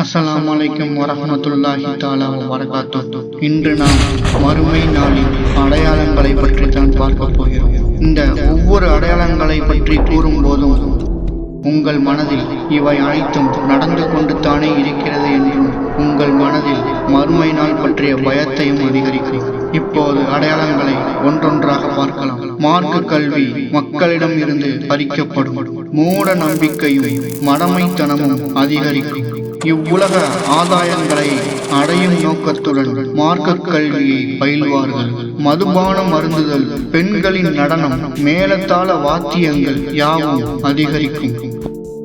அஸ்லாம் வலைக்கம் வரமத்துல்லாஹி தாலா வரகாத்து இன்று நாம் மறுமை நாளின் அடையாளங்களை பற்றி தான் பார்க்க போகிறோம். இந்த ஒவ்வொரு அடையாளங்களை பற்றி கூறும் போதும் உங்கள் மனதில் இவை அனைத்தும் நடந்து கொண்டு தானே இருக்கிறது என்றும் உங்கள் மனதில் மறுமை நாள் பற்றிய பயத்தையும் அதிகரிக்கும். இப்போது அடையாளங்களை ஒன்றொன்றாக பார்க்கலாம். மார்க்க கல்வி மக்களிடம் இருந்து பறிக்கப்படும் மூட நம்பிக்கையும் மடமைத்தனமும் அதிகரிக்கும். இவ்வுலக ஆதாயங்களை அடையும் நோக்கத்துடன் மார்க்க கல்வியை பயில்வார்கள். மதுபானம் அருந்துதல் பெண்களின் நடனம் மேலத்தாள வாத்தியங்கள் யாவும் அதிகரிக்கும்.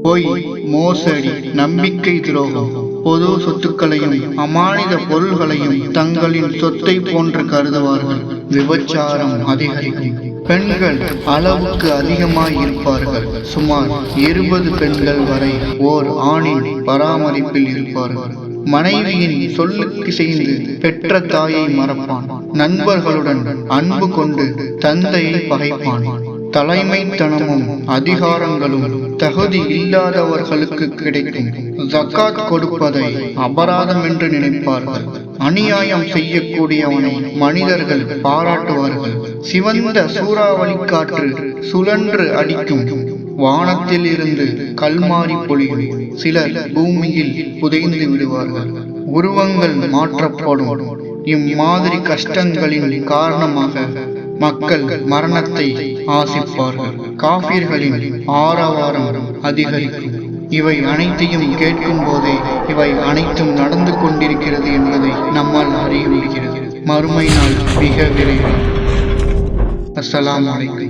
பொய் மோசடி நம்பிக்கை துரோகம். பொது சொத்துக்களையும் அமானித பொருள்களையும் தங்களின் சொத்தை போன்று கருதுவார்கள். விபச்சாரம் அதிகரிக்கும். பெண்கள் அளவுக்கு அதிகமாய் இருப்பார்கள். சுமார் இருபது பெண்கள் வரை ஓர் ஆணின் பராமரிப்பில் இருப்பார்கள். மனைவியின் சொல்லுக்கு செய்து பெற்ற தாயை மறப்பான். நண்பர்களுடன் அன்பு கொண்டு தந்தையை பகைப்பான். தலைமைத்தனமும் அதிகாரங்களும் தகுதி இல்லாதவர்களுக்கு கிடைக்கும். ஜக்காத் கொடுப்பதை அபராதம் என்று நினைப்பார்கள். அநியாயம் செய்யக்கூடியவனை மனிதர்கள் பாராட்டுவார்கள். சிவந்த சூறாவளி காற்று சுழன்று அடிக்கும். வானத்தில் இருந்து கல்மாரி பொழியும். சிலர் பூமியில் புதைந்து விடுவார்கள். உருவங்கள் மாற்றப்படும். இம்மாதிரி கஷ்டங்களின் காரணமாக மக்கள் மரணத்தை ஆசிப்பார்கள். காபிர்களின் ஆரவாரம் அதிகரிக்கும். இவை அனைத்தையும் கேட்கும் போதே இவை அனைத்தும் நடந்து கொண்டிருக்கிறது என்பதை நம்மால் அறிய முடிகிறது. மறுமை நாள் மிக விரைவில். அஸ்லாம் வலைக்கும்